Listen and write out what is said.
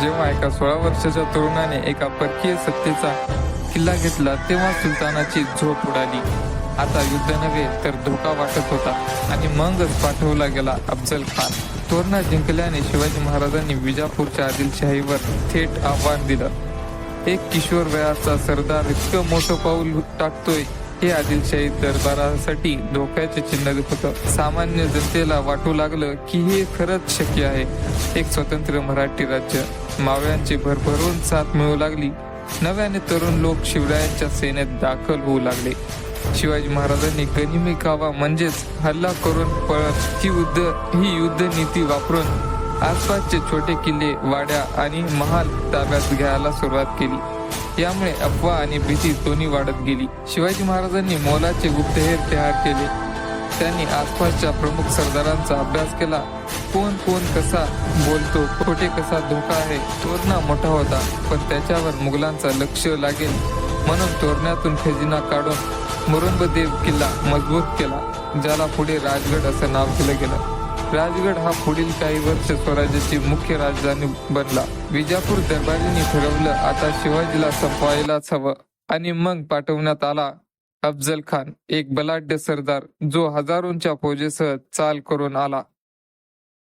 जेव्हा एका सोळा वर्षाच्या तरुणाने एका परकीय सत्तेचा किल्ला घेतला तेव्हा सुलतानाची झोप उडाली. आता युद्ध नव्हे तर धोका वाटत होता आणि मगच पाठवला गेला अफजल खान. तोरणा जिंकल्याने शिवाजी महाराजांनी विजापूरच्या आदिलशाहीवर थेट आव्हान दिलं. एक किशोर वयाचा सरदार इतकं मोठं पाऊल टाकतोय हे आदिलशाही दरबारासाठी धोक्याचे चिन्ह होतं. सामान्य जनतेला वाटू लागलं की हे खरंच शक्य आहे. एक स्वतंत्र मराठी राज्य. मावळ्यांची भरभरून साथ मिळू लागली. नव्याने तरुण लोक शिवरायांच्या सेनेत दाखल होऊ लागले. शिवाजी महाराजांनी गनिमी कावा म्हणजेच हल्ला करून पळत ही युद्ध ही युद्ध नीती वापरून आसपासचे छोटे किल्ले वाड्या आणि महाल ताब्यात घ्यायला सुरुवात केली. यामुळे अफवा आणि भीती दोन्ही वाढत गेली. शिवाजी महाराजांनी मोलाचे गुप्तहेर तयार केले. त्यांनी आसपासच्या प्रमुख सरदारांचा अभ्यास केला. कोण कोण कसा बोलतो कोठे कसा धोका आहे तोरणा मोठा होता पण त्याच्यावर मुघलांचा लक्ष लागेल. म्हणून तोरण्यातून खजिना काढून मुरुंबदेव किल्ला मजबूत केला ज्याला पुढे राजगड असं नाव दिलं गेलं. राजगड हा पुढील काही वर्ष स्वराज्याची मुख्य राजधानी बनला. विजापूर दरबारीने ठरवलं आता शिवाजीला संपवायलाच हवं. आणि मग पाठवण्यात आला अफजल खान एक बलाढ्य सरदार जो हजारोंच्या फौजेसह चाल करून आला.